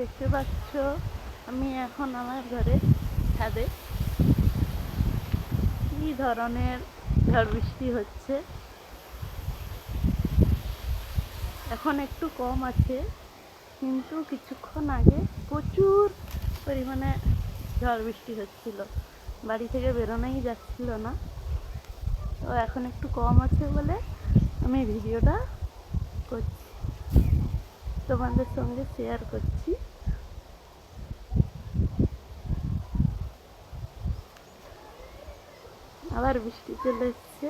দেখতে পাচ্ছ, আমি এখন আমার ঘরে ছাদে। কি ধরনের ঝড় বৃষ্টি হচ্ছে? এখন একটু কম আছে, কিন্তু কিছুক্ষণ আগে প্রচুর পরিমাণে ঝড় বৃষ্টি হচ্ছিল। বাড়ি থেকে বেরোনোই যাচ্ছিল না। তো এখন একটু কম আছে বলে আমি ভিডিওটা করছি। তোমাদের সঙ্গে শেয়ার করছি। আবার বৃষ্টি চলে এসছে।